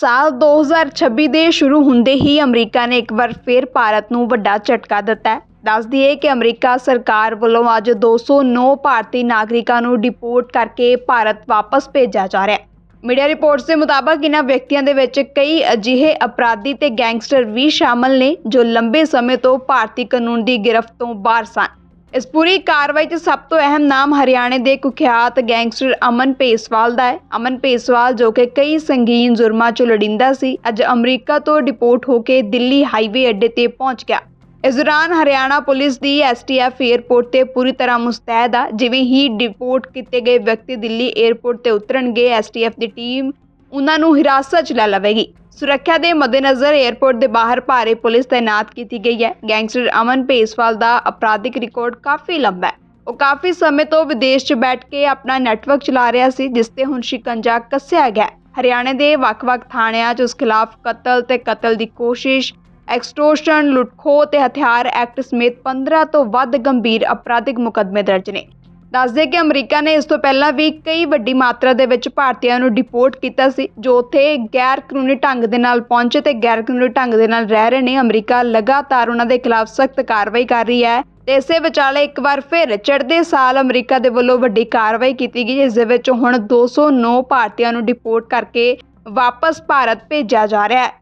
ਸਾਲ 2026 ਦੇ ਸ਼ੁਰੂ ਹੁੰਦੇ ਹੀ ਅਮਰੀਕਾ ਨੇ ਇੱਕ ਵਾਰ ਫਿਰ ਭਾਰਤ ਨੂੰ ਵੱਡਾ ਝਟਕਾ ਦਿੱਤਾ ਹੈ। ਦੱਸ ਦਈਏ ਕਿ ਅਮਰੀਕਾ ਸਰਕਾਰ ਵੱਲੋਂ ਅੱਜ 209 ਭਾਰਤੀ ਨਾਗਰਿਕਾਂ ਨੂੰ ਡਿਪੋਰਟ ਕਰਕੇ ਭਾਰਤ ਵਾਪਸ ਭੇਜਿਆ ਜਾ ਰਿਹਾ ਹੈ। ਮੀਡੀਆ ਰਿਪੋਰਟਸ ਦੇ ਮੁਤਾਬਕ ਇਹਨਾਂ ਵਿਅਕਤੀਆਂ ਦੇ ਵਿੱਚ ਕਈ ਅਜਿਹੇ ਅਪਰਾਧੀ ਤੇ ਗੈਂਗਸਟਰ ਵੀ ਸ਼ਾਮਲ ਨੇ ਜੋ ਲੰਬੇ ਸਮੇਂ ਤੋਂ ਭਾਰਤੀ ਕਾਨੂੰਨ ਦੀ ਗ੍ਰਿਫ਼ਤ ਤੋਂ ਬਾਹਰ ਸਨ। ਇਸ ਪੂਰੀ ਕਾਰਵਾਈ 'ਚ ਸਭ ਤੋਂ ਅਹਿਮ ਨਾਮ ਹਰਿਆਣੇ ਦੇ ਕੁਖਿਆਤ ਗੈਂਗਸਟਰ ਅਮਨ ਪੇਸਵਾਲ ਦਾ ਹੈ। ਅਮਨ ਪੇਸਵਾਲ ਜੋ ਕਿ ਕਈ ਸੰਗੀਨ ਜੁਰਮਾਂ 'ਚ ਲੜਿੰਦਾ ਸੀ, ਅੱਜ ਅਮਰੀਕਾ ਤੋਂ ਡਿਪੋਰਟ ਹੋ ਕੇ ਦਿੱਲੀ ਹਾਈਵੇ ਅੱਡੇ ਤੇ ਪਹੁੰਚ ਗਿਆ। ਇਸ ਦੌਰਾਨ ਹਰਿਆਣਾ ਪੁਲਿਸ ਦੀ ਐਸਟੀਐਫ 에ਅਰਪੋਰਟ ਤੇ ਪੂਰੀ ਤਰ੍ਹਾਂ ਮੁਸਤੈਦ ਆ। ਜਿਵੇਂ ਹੀ ਡਿਪੋਰਟ ਕੀਤੇ ਗਏ ਵਿਅਕਤੀ ਦਿੱਲੀ 에ਅਰਪੋਰਟ ਤੇ ਉਤਰਨਗੇ ਐਸਟੀਐਫ ਦੀ ਟੀਮ ਉਹਨਾਂ ਨੂੰ ਹਿਰਾਸਤ 'ਚ ਲੈ ਲਵੇਗੀ। ਸੁਰੱਖਿਆ ਦੇ ਮੱਦੇਨਜ਼ਰ 에ਅਰਪੋਰਟ ਦੇ ਬਾਹਰ ਭਾਰੀ ਪੁਲਿਸ ਤਾਇਨਾਤ ਕੀਤੀ ਗਈ ਹੈ। ਗੈਂਗਸਟਰ ਅਮਨ ਪੇਸਵਾਲ ਦਾ ਅਪਰਾਧਿਕ ਰਿਕਾਰਡ ਕਾਫੀ ਲੰਬਾ ਹੈ। ਉਹ ਕਾਫੀ ਸਮੇਂ ਤੋਂ ਵਿਦੇਸ਼ 'ਚ ਬੈਠ ਕੇ ਆਪਣਾ ਨੈਟਵਰਕ ਚਲਾ ਰਿਹਾ ਸੀ, ਜਿਸ ਤੇ ਹੁਣ ਸ਼ਿਕੰਜਾ ਕੱਸਿਆ ਗਿਆ ਹਰਿਆਣੇ ਦੇ ਵੱਖ-ਵੱਖ ਥਾਣਿਆਂ 'ਚ ਉਸ ਖਿਲਾਫ ਕਤਲ ਤੇ ਕਤਲ ਦੀ ਕੋਸ਼ਿਸ਼, ਐਕਸਟੋਰਸ਼ਨ ਲੁੱਟਖੋ ਤੇ ਹਥਿਆਰ ਐਕਟ ਸਮੇਤ 15 ਤੋਂ ਵੱਧ ਗੰਭੀਰ ਅਪਰਾਧਿਕ ਮੁਕੱਦਮੇ ਦਰਜ ਨੇ। ਦੱਸਦੇ ਕਿ ਅਮਰੀਕਾ ਨੇ ਇਸ ਤੋਂ ਪਹਿਲਾਂ ਵੀ ਕਈ ਵੱਡੀ ਮਾਤਰਾ ਦੇ ਵਿੱਚ ਭਾਰਤੀਆਂ ਨੂੰ ਡਿਪੋਰਟ ਕੀਤਾ ਸੀ, ਜੋ ਉੱਥੇ ਗੈਰ ਕਾਨੂੰਨੀ ਢੰਗ ਦੇ ਨਾਲ ਪਹੁੰਚੇ ਤੇ ਗੈਰ ਕਾਨੂੰਨੀ ਢੰਗ ਦੇ ਨਾਲ ਰਹਿ ਰਹੇ ਨੇ। ਅਮਰੀਕਾ ਲਗਾਤਾਰ ਉਹਨਾਂ ਦੇ ਖਿਲਾਫ ਸਖਤ ਕਾਰਵਾਈ ਕਰ ਰਹੀ ਹੈ ਤੇ ਇਸੇ ਵਿਚਾਲੇ ਇੱਕ ਵਾਰ ਫਿਰ ਚੜ੍ਹਦੇ ਸਾਲ ਅਮਰੀਕਾ ਦੇ ਵੱਲੋਂ ਵੱਡੀ ਕਾਰਵਾਈ ਕੀਤੀ ਗਈ, ਜਿਸ ਦੇ ਵਿੱਚ ਹੁਣ 209 ਭਾਰਤੀਆਂ ਨੂੰ ਡਿਪੋਰਟ ਕਰਕੇ ਵਾਪਸ ਭਾਰਤ ਭੇਜਿਆ ਜਾ ਰਿਹਾ ਹੈ।